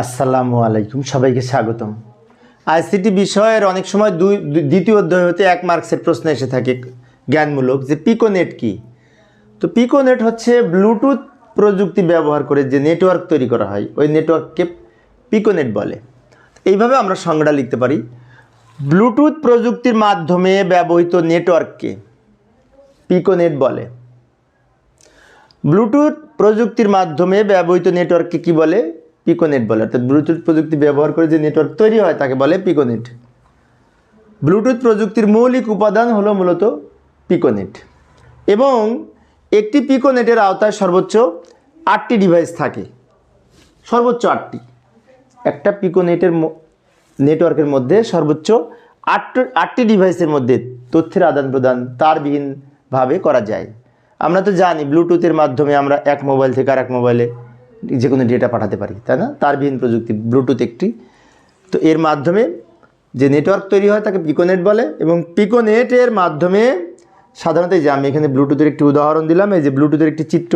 আসসালামু আলাইকুম, সবাইকে স্বাগতম। আইসিটি বিষয়ের অনেক সময় দুই দ্বিতীয় অধ্যায় হতে এক মার্কসের প্রশ্ন এসে থাকে জ্ঞানমূলক, যে পিকোনেট কি? তো পিকোনেট হচ্ছে ব্লুটুথ প্রযুক্তি ব্যবহার করে যে নেটওয়ার্ক তৈরি করা হয়, ওই নেটওয়ার্ককে পিকোনেট বলে। এইভাবে আমরা সংজ্ঞা লিখতে পারি, ব্লুটুথ প্রযুক্তির মাধ্যমে ব্যবহৃত নেটওয়ার্ককে পিকোনেট বলে। ব্লুটুথ প্রযুক্তির মাধ্যমে ব্যবহৃত নেটওয়ার্ককে কি বলে? পিকোনেট বলে, অর্থাৎ ব্লুটুথ প্রযুক্তি ব্যবহার করে যে নেটওয়ার্ক তৈরি হয়, তাকে বলে পিকোনেট। ব্লুটুথ প্রযুক্তির মৌলিক উপাদান হলো মূলত পিকোনেট। এবং একটি পিকোনেটের আওতায় সর্বোচ্চ আটটি ডিভাইস থাকে। সর্বোচ্চ আটটি। একটা পিকোনেটের নেটওয়ার্কের মধ্যে সর্বোচ্চ আট, আটটি ডিভাইসের মধ্যে তথ্যের আদান প্রদান তারবিহীনভাবে করা যায়। আমরা তো জানি ব্লুটুথের মাধ্যমে আমরা এক মোবাইল থেকে আর এক মোবাইলে যে কোনো ডেটা পাঠাতে পারি, তাই না? তারবিহীন প্রযুক্তি ব্লুটুথ একটি। তো এর মাধ্যমে যে নেটওয়ার্ক তৈরি হয় তাকে পিকোনেট বলে এবং পিকোনেটের মাধ্যমে সাধারণত যে আমি এখানে ব্লুটুথের একটি উদাহরণ দিলাম, এই যে ব্লুটুথের একটি চিত্র।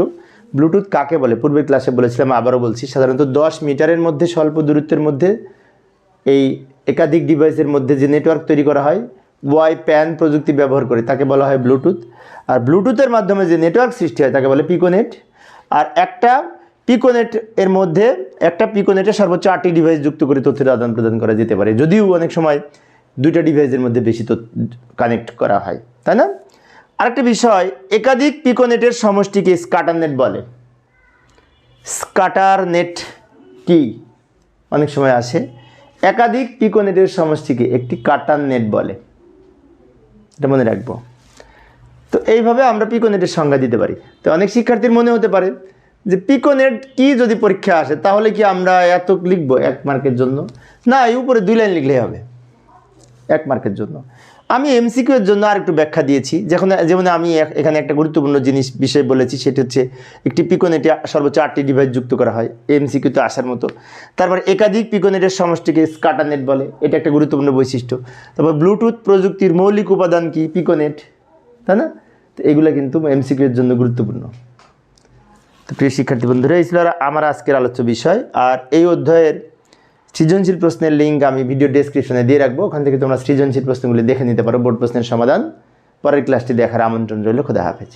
ব্লুটুথ কাকে বলে? পূর্বের ক্লাসে বলেছিলাম, আবারও বলছি, সাধারণত দশ মিটারের মধ্যে, স্বল্প দূরত্বের মধ্যে এই একাধিক ডিভাইসের মধ্যে যে নেটওয়ার্ক তৈরি করা হয় ওয়াই প্যান প্রযুক্তি ব্যবহার করে, তাকে বলা হয় ব্লুটুথ আর ব্লুটুথের মাধ্যমে যে নেটওয়ার্ক সৃষ্টি হয়, তাকে বলে পিকোনেট আর একটা পিকোনেট এর মধ্যে একটা পিকোনেটে সর্বোচ্চ আটটি ডিভাইস যুক্ত করে তথ্যের আদান প্রদান করা যেতে পারে। যদিও অনেক সময় দুইটা ডিভাইসের মধ্যে বেশি কানেক্ট করা হয়, তাই না? আরেকটা বিষয়, একাধিক পিকোনেটের সমষ্টিকে স্কাটার নেট বলে। স্কাটার নেট কি? অনেক সময় আসে। একাধিক পিকোনেটের সমষ্টিকে একটি কাটার নেট বলে। এটা মনে রাখব। তো এইভাবে আমরা পিকোনেটের সংজ্ঞা দিতে পারি। তো অনেক শিক্ষার্থীর মনে হতে পারে যে পিকোনেট কি যদি পরীক্ষা আসে, তাহলে কি আমরা এত লিখব এক মার্কের জন্য? না, এই উপরে দুই লাইন লিখলেই হবে। এক মার্কের জন্য। আমি এমসিকিউ এর জন্য আর একটু ব্যাখ্যা দিয়েছি। যখন, যেমন আমি এখ- এখানে একটা গুরুত্বপূর্ণ জিনিস, বিষয় বলেছি, সেটি হচ্ছে একটি পিকোনেটে সর্বোচ্চ আটটি ডিভাইস যুক্ত করা হয় এমসিকিউতে আসার মতো। তারপর একাধিক পিকোনেটের সমষ্টিকে স্কাটারনেট বলে, এটা একটা গুরুত্বপূর্ণ বৈশিষ্ট্য। তারপর ব্লুটুথ প্রযুক্তির মৌলিক উপাদান কি? পিকোনেট তাই না? তো এগুলো কিন্তু এমসিকিউ এর জন্য গুরুত্বপূর্ণ। তো প্রিয় শিক্ষার্থী বন্ধুরা, এই ছিল আমার আজকের আলোচ্য বিষয়। আর এই অধ্যায়ের সৃজনশীল প্রশ্নের লিঙ্ক আমি ভিডিও ডেসক্রিপশনে দিয়ে রাখব। ওখান থেকে তোমরা সৃজনশীল প্রশ্নগুলি দেখে নিতে পারো। বোর্ড প্রশ্নের সমাধান। পরের ক্লাসটি দেখার আমন্ত্রণ রইল। খোদা হাফেজ।